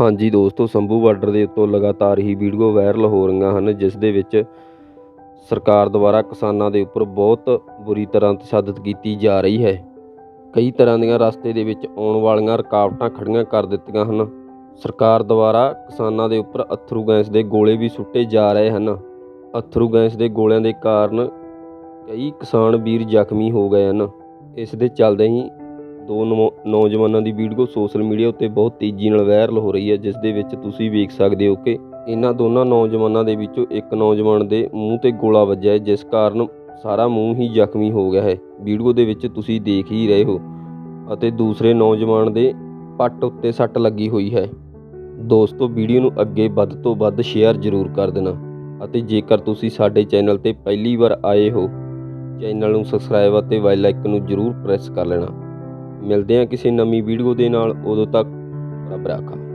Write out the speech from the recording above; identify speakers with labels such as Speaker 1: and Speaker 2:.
Speaker 1: ਹਾਂਜੀ ਦੋਸਤੋ, ਸੰਭੂ ਬਾਰਡਰ ਦੇ ਉੱਤੋਂ ਲਗਾਤਾਰ ਹੀ ਵੀਡੀਓ ਵਾਇਰਲ ਹੋ ਰਹੀਆਂ ਹਨ, ਜਿਸ ਦੇ ਵਿੱਚ ਸਰਕਾਰ ਦੁਆਰਾ ਕਿਸਾਨਾਂ ਦੇ ਉੱਪਰ ਬਹੁਤ ਬੁਰੀ ਤਰ੍ਹਾਂ ਤਸ਼ੱਦਦ ਕੀਤੀ ਜਾ ਰਹੀ ਹੈ। ਕਈ ਤਰ੍ਹਾਂ ਦੀਆਂ ਰਸਤੇ ਦੇ ਵਿੱਚ ਆਉਣ ਵਾਲੀਆਂ ਰੁਕਾਵਟਾਂ ਖੜੀਆਂ ਕਰ ਦਿੱਤੀਆਂ ਹਨ। ਸਰਕਾਰ ਦੁਆਰਾ ਕਿਸਾਨਾਂ ਦੇ ਉੱਪਰ ਅਥਰੂ ਗੈਸ ਦੇ ਗੋਲੇ ਵੀ ਸੁੱਟੇ ਜਾ ਰਹੇ ਹਨ। ਅਥਰੂ ਗੈਸ ਦੇ ਗੋਲਿਆਂ ਦੇ ਕਾਰਨ ਕਈ ਕਿਸਾਨ ਵੀਰ ਜ਼ਖਮੀ ਹੋ ਗਏ ਹਨ। ਇਸ ਦੇ ਚੱਲਦੇ ਹੀ ਦੋ ਨੌ- ਨੌਜਵਾਨਾਂ ਦੀ ਵੀਡੀਓ ਸੋਸ਼ਲ ਮੀਡੀਆ ਉੱਤੇ ਬਹੁਤ ਤੇਜ਼ੀ ਨਾਲ ਵਾਇਰਲ ਹੋ ਰਹੀ ਹੈ, ਜਿਸ ਦੇ ਵਿੱਚ ਤੁਸੀਂ ਵੇਖ ਸਕਦੇ ਹੋ ਕਿ ਇਹਨਾਂ ਦੋਨਾਂ ਨੌਜਵਾਨਾਂ ਦੇ ਵਿੱਚੋਂ ਇੱਕ ਨੌਜਵਾਨ ਦੇ ਮੂੰਹ ਤੇ ਗੋਲਾ ਵੱਜਿਆ ਹੈ, ਜਿਸ ਕਾਰਨ ਸਾਰਾ ਮੂੰਹ ਹੀ ਜ਼ਖਮੀ ਹੋ ਗਿਆ ਹੈ। ਵੀਡੀਓ ਦੇ ਵਿੱਚ ਤੁਸੀਂ ਦੇਖ ਹੀ ਰਹੇ ਹੋ ਅਤੇ ਦੂਸਰੇ ਨੌਜਵਾਨ ਦੇ ਪੱਟ ਉੱਤੇ ਸੱਟ ਲੱਗੀ ਹੋਈ ਹੈ। ਦੋਸਤੋ, ਵੀਡੀਓ ਨੂੰ ਅੱਗੇ ਵੱਧ ਤੋਂ ਵੱਧ ਸ਼ੇਅਰ ਜ਼ਰੂਰ ਕਰ ਦੇਣਾ ਅਤੇ ਜੇਕਰ ਤੁਸੀਂ ਸਾਡੇ ਚੈਨਲ ਤੇ ਪਹਿਲੀ ਵਾਰ ਆਏ ਹੋ, ਚੈਨਲ ਨੂੰ ਸਬਸਕ੍ਰਾਈਬ ਅਤੇ ਬੈਲ ਆਈਕਨ ਨੂੰ ਜ਼ਰੂਰ ਪ੍ਰੈਸ ਕਰ ਲੈਣਾ। ਮਿਲਦੇ ਹਾਂ ਕਿਸੇ ਨਵੀਂ ਵੀਡੀਓ ਦੇ ਨਾਲ। ਉਦੋਂ ਤੱਕ ਰੱਬ ਰਾਖਾ।